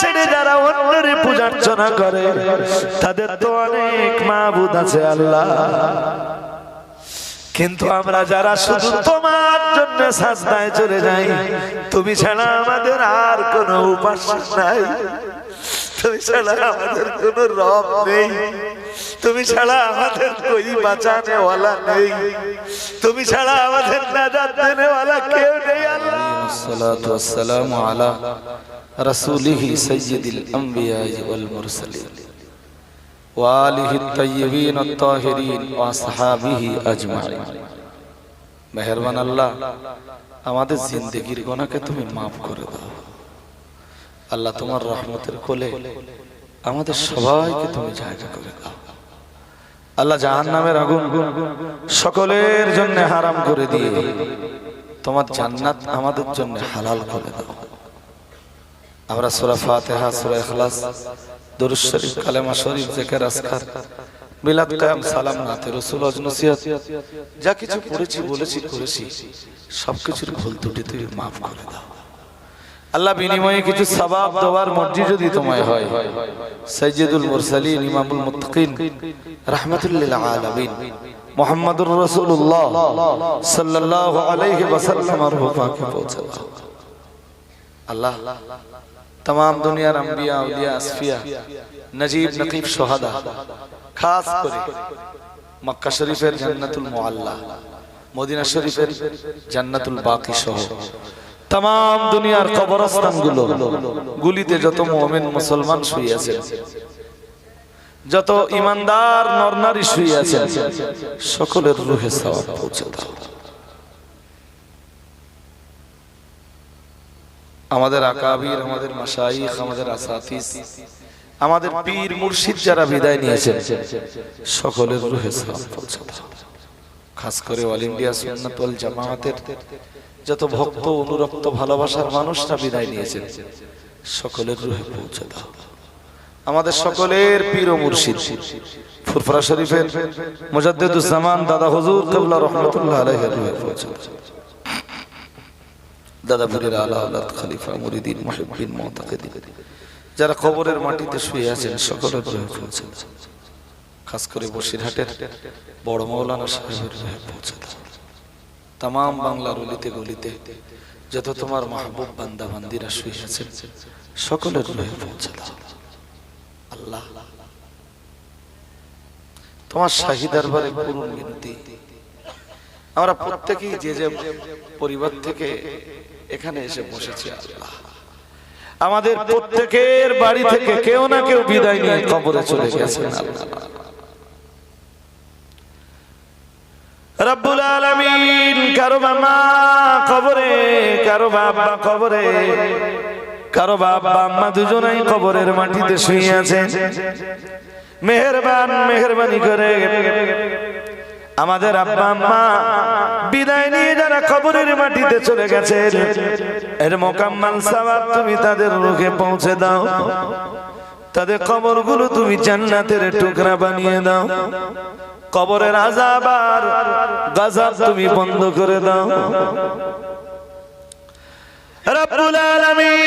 ছেড়ে যারা অন্যের পূজার্চনা করে, তাদের তো অনেক মাহবুদ আছে আল্লাহ। কিন্তু আমরা যারা শুধু তোমার জন্য সাজদায় চলে যাই, তুমি ছাড়া আমাদের আর কোনো উপাস্য নাই। তুমি ছাড়া আমাদের কোনো রব নেই। তুমি ছাড়া আমাদের কই বাঁচানে ওয়ালা নেই? তুমি ছাড়া আমাদের নাজাত দেনে ওয়ালা কেউ নেই, আল্লাহ। সালাতু ওয়াসসালামু আলা রাসূলিহি সাইয়্যিদিল আমবিয়া ওয়াল মুরসালিন ওয়া আলিহি আত-তাইয়্যিবিন আত-তাহিরিন মেহেরবান আল্লাহ, আমাদের জিন্দেগির গোনাকে তুমি মাফ করে দাও। আল্লাহ তোমার রহমতের কোলে আমাদের সবাইকে তুমি জায়গা করে দাও। আল্লাহ জাহান নামের আগুন সকলের জন্য হারাম করে দিয়ে তোমার জান্নাত আমাদের জন্য হালাল করে দাও। আমরা সূরা ফাতিহা, সূরা ইখলাস দরুদ শরীফ, কালেমা শরীফ, জিকির, আজকার, মিলাদ কায়াম, সালাম, নাতে রাসূল ওয়াজ নসিহত, যা কিছু পড়েছি, বলেছি, করেছি, সবকিছুর ভুল ত্রুটি তুমি মাফ করে দাও। আল্লাহ বিনিময়ে কিছু সওয়াব দেওয়ার মর্জি যদি তোমায় হয় সাইয়্যিদুল মুরসালিন ইমামুল মুত্তাকিন রাহমাতুল আলামিন মুহাম্মাদুর রাসূলুল্লাহ সাল্লাল্লাহু আলাইহি ওয়াসাল্লামের হুফাকে পৌঁছে দাও আল্লাহ तमाम দুনিয়ার আম্বিয়া আউলিয়া আসফিয়া নজিব নকিব সোহাদা খাস করে মক্কা শরীফের জান্নাতুল মুআল্লা মদিনা শরীফের জান্নাতুল বাকি সহ তাম দুনিয়ার কবরস্থানগুলো গুলিতে যত মোমেন মুসলমান শুয়েছে যত ইমানদার নরনারী শুয়ে আছে, সকলের রুহে সবাব পৌঁছে আমাদের আকাবির, আমাদের মাসাইখ আমাদের আসাতিস, আমাদের পীর মুর্শিদ যারা বিদায় নিয়েছেন সকলের রুহে সবাব পৌঁছে খাস করে অল ইন্ডিয়া সুন্নাত জামাতের যত ভক্ত অনুরক্ত ভালোবাসার মানুষরা বিদায় নিয়েছেন, সকলের রুহে পৌঁছে দাও। আমাদের সকলের পীর ও মুর্শিদ, ফুরফুরা শরীফের মুজাদ্দিদুজ জামান দাদা হুজুর কিবলা রাহমাতুল্লাহ আলাইহির রুহে পৌঁছে দাও। দাদা পীরের আলা আলাদ খলিফা মুরিদিন মুহিব্বিন মুতাকিদিন, যারা কবরের মাটিতে শুয়ে আছেন, সকলের রুহে পৌঁছে দাও। খাস করে বসিরহাটের বড় মৌলানা সাহেবের রুহে পৌঁছে দাও। তাম বাংলার অলিতে গলিতে যত তোমার মাহবুব বান্দা বান্দিরা শুয়ে আছেন সকলের রুহে পৌঁছে আল্লাহ। তোমার শাহী দরবারে করুন বিনতি। আমরা প্রত্যেকেই যে যে পরিবার থেকে এখানে এসে বসেছি, আল্লাহ। আমাদের প্রত্যেকের বাড়ি থেকে কেউ না কেউ বিদায় নিয়ে কবরে চলে গেছেন, আল্লাহ। রব্বুল আলামিন, কারও বাবা কবরে, কারও বাবা কবরে, কারও বাবা আম্মা দুজনেই কবরের মাটিতে শুয়ে আছে। মেহেরবান, মেহেরবানি করে আমাদের আব্বা আম্মা বিদায় নিয়ে যারা কবরের মাটিতে চলে গেছে এর মোকাম্মাল সাওয়াব তুমি তাদের রুখে পৌঁছে দাও। তাদের কবরগুলো তুমি জান্নাতের টুকরা বানিয়ে দাও। কবরের আজাব আর গাজাব তুমি বন্ধ করে দাও। রব্বুল আলামিন।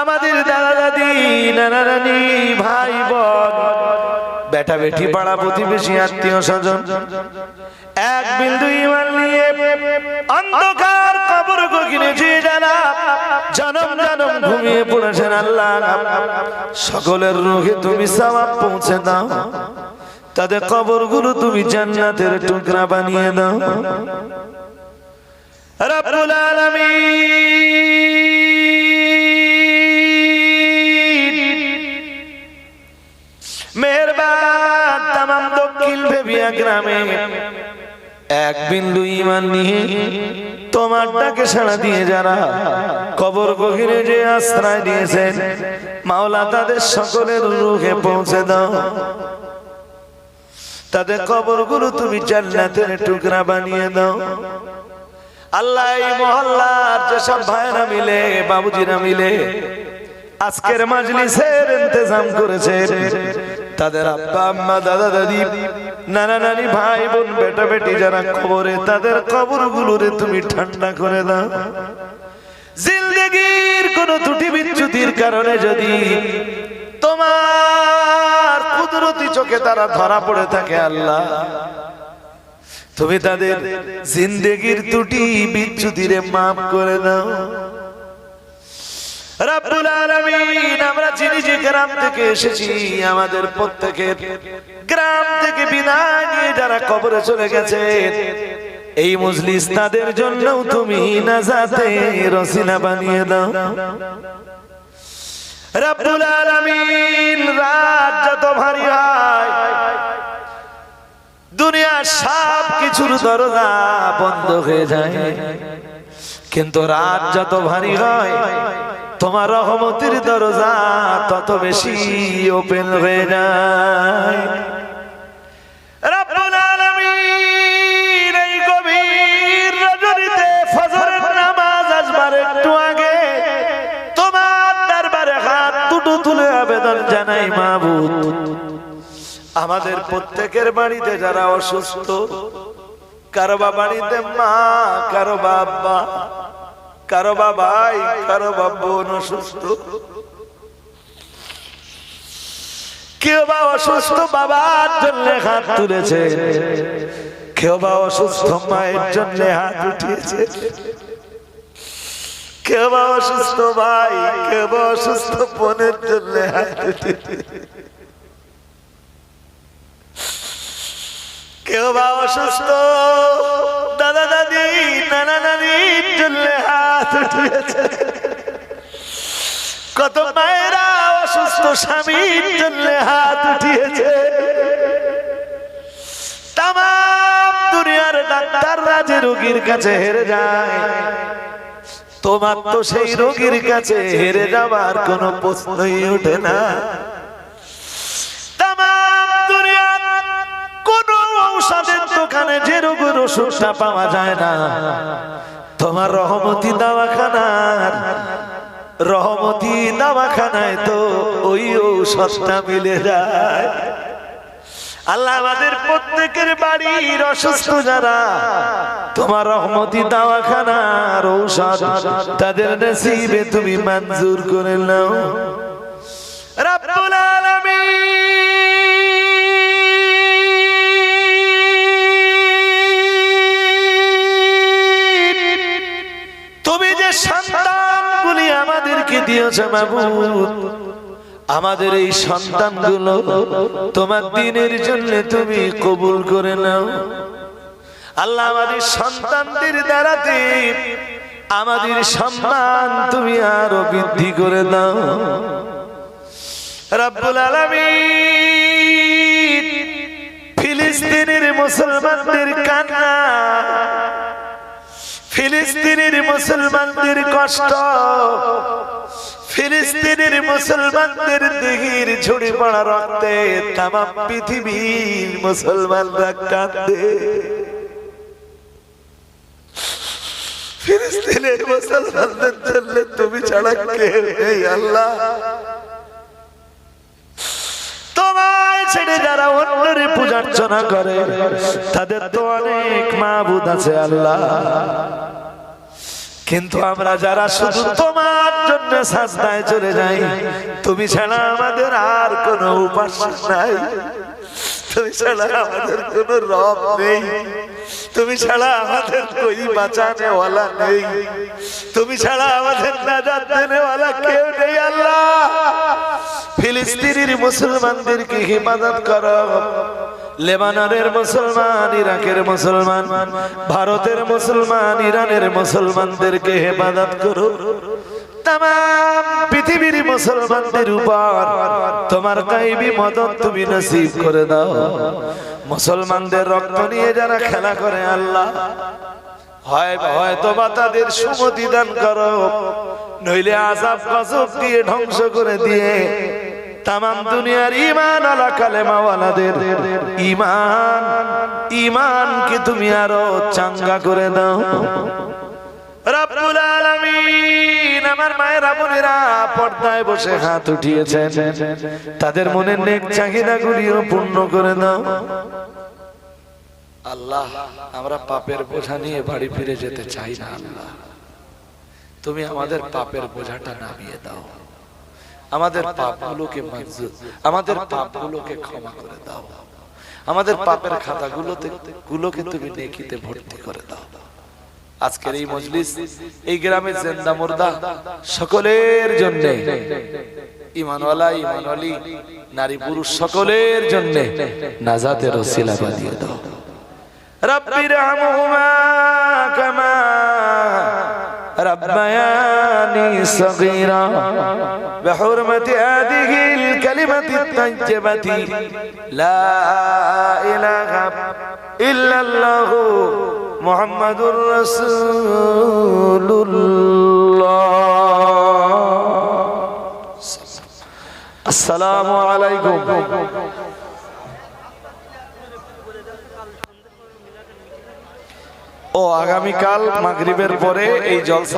আমাদের দাদা দাদি, নানা নানি, ভাই, বোন বেটা বেটি পাড়া প্রতিবেশী আত্মীয় স্বজন। এক বিন্দু ইমান নিয়ে অন্ধকার কবর গগিনে যে যারা জনম জনম ঘুমিয়ে পড়েছেন আল্লাহ। সকলের রোগে তুমি সওয়াব পৌঁছে দাও। তাদের কবরগুলো তুমি জান্নাতের টুকরা বানিয়ে দাও। রব্বুল আলামিন। দক্ষিণ ভেবিয়া গ্রামে এক বিন্দু ইমান নিয়ে তোমার ডাকে সাড়া দিয়ে যারা কবর গভীরে যে আশ্রয় দিয়েছেন, মাওলা তাদের সকলের রুখে পৌঁছে দাও। তাদের কবরগুলো তুমি জান্নাতের টুকরা বানিয়ে দাও। আল্লাহ এই মহল্লার যেসব ভাইরা মিলে, বাবুজিরা মিলে আজকের মাজলিসের ইন্তজাম করেছে তাদের আব্বা, আম্মা, দাদা, দাদি, নানা, নানি, ভাই, বোন, বেটা, বেটি যারা খবরে, তাদের কবর গুলোরে তুমি ঠান্ডা করে দাও। জিন্দগির কোন ত্রুটি বিচ্যুতির কারণে যদি তোমার কুদরতি চোখে তারা ধরা পড়ে থাকে আল্লাহ, তুমি তাদের জিন্দগির ত্রুটি বিচ্যুতিরে মাফ করে দাও। রাব্বুল আলামিন, আমরা চিনি যে গ্রাম থেকে এসেছি, আমাদের প্রত্যেকের গ্রাম থেকে বিদায় নিয়ে যারা কবরে চলে গেছে, এই মজলিস তাদের জন্য তুমি নাজাতে রসিলা বানিয়ে দাও। রাব্বুল আলামিন, রাত যত ভারী হয়, দুনিয়ার সব কিছুর দরজা বন্ধ হয়ে যায়। কিন্তু রাত যত ভারী হয় তোমার রহমতের দরজা তত বেশি ওপেন হয়ে যায় জানাই আমাদের প্রত্যেকের বাড়িতে যারা অসুস্থ কারও বাড়িতে মা কারও বাবা কারও বা ভাই কারও বা বোন অসুস্থ। কেউ বা অসুস্থ বাবার জন্য হাত তুলেছে। কেউ বা অসুস্থ মায়ের জন্য হাত উঠিয়েছে। কেউ বা অসুস্থ ভাই, কেউ বা অসুস্থ বোনের জন্য হাত উঠিয়েছে। কেউ বা অসুস্থ দাদা দাদি, নানা নানির জন্য হাত উঠিয়েছে কত মায়েরা অসুস্থ স্বামীর জন্য হাত উঠিয়েছে। তাম দুনিয়ার ডাক্তাররা যে রোগীর কাছে হেরে যায়, তোমার তো সেই রোগীর কাছে হেরে যাবার কোনো প্রশ্নই ওঠে না। কোন ঔষধের দোকানে যে রোগের ওষুধটা পাওয়া যায় না তোমার রহমতি দাওয়াখানার, রহমতি দাওয়াখানায় তো ওই ঔষধটা মিলে যায়। আল্লাহ আমাদের প্রত্যেকের বাড়ির অসুস্থ যারা, তোমার রহমতি দাওয়াখানার ঔষধ তাদের নসিবে তুমি মঞ্জুর করে নাও। রব্বুল দিয়েছ মাবুদ। আমাদের এই সন্তানগুলো তোমার দিনের জন্য তুমি কবুল করে নাও। আল্লাহ আমাদের সন্তানদের দ্বারাতে আমাদের সম্মান তুমি আরও বৃদ্ধি করে দাও। রব্বুল আলামিন, ফিলিস্তিনের মুসলমানদের কান্না, ফিলিস্তিনের মুসলমানদের কষ্ট ফিলিস্তিনের মুসলমানদের দেহির ঝুড়ি পড়া রক্তে তাম পৃথিবীর মুসলমানরা কাঁদে। ফিলিস্তিনের মুসলমানদের জন্য তুমি ছাড়া কে নেই, আল্লাহ? তোমায় ছেড়ে যারা অন্যরে পূজার্চনা করে, তাদের তো অনেক মাহবুদ আছে, আল্লাহ। কিন্তু আমরা যারা শুধু তোমার জন্য সাজদায় চলে যাই, তুমি ছাড়া আমাদের আর কোনো উপাস্য নাই। তুমি ছাড়া আমাদের কোনো রব নেই। তুমি ছাড়া আমাদের কই বাঁচানে ওয়ালা নেই। তুমি ছাড়া আমাদের নাজাত দেনেওয়ালা কেউ নেই, আল্লাহ। ফিলিস্তিনের মুসলমানদেরকে হিফাজত করো। লেবাননের মুসলমান, ইরাকের মুসলমান, ভারতের মুসলমান, ইরানের মুসলমানদেরকে হেফাজত করো। পৃথিবীর মুসলমানদের উপর তোমার গাইবি মদত তুমি নসিব করে দাও। মুসলমানদের রক্ত নিয়ে যারা খেলা করে আল্লাহ, হয় হয়তো বা তাদের সুমতি দান করো, নইলে আজাব গজব দিয়ে ধ্বংস করে দিয়ে তাম দুনিয়ার ইমান আলা কালেমাওয়ালাদের ইমান ইমানকে তুমি আরও চাঙ্গা করে দাও? রব্বুল আলামিন হাত উঠিয়েছেন। তাদের মনের নেক চাহিদা গুলিও পূর্ণ করে দাও। আল্লাহ, আমরা পাপের বোঝা নিয়ে বাড়ি ফিরে যেতে চাই না, আল্লাহ। তুমি আমাদের পাপের বোঝাটা নামিয়ে দাও। আমাদের পাপগুলোকে মঞ্জুর আমাদের পাপগুলোকে ক্ষমা করে দাও। আমাদের পাপের খাতাগুলোতে গুলোকে তুমি দেখিতে ভর্তি করে দাও। আজকের এই মজলিস এই গ্রামের জেন্দা মুর্দা সকলের জন্য। ইমানওয়ালা ইমানওয়ালি নারী পুরুষ সকলের জন্য নাজাতের ওসিলা বানিয়ে দাও। রব্বিরহামহুমা কামা ربياني صغيرا بحرمة هذه الكلمة الطيبة لا إله إلا الله محمد رسول الله السلام عليكم ও আগামীকাল মাগরিবের পরে এই জলসা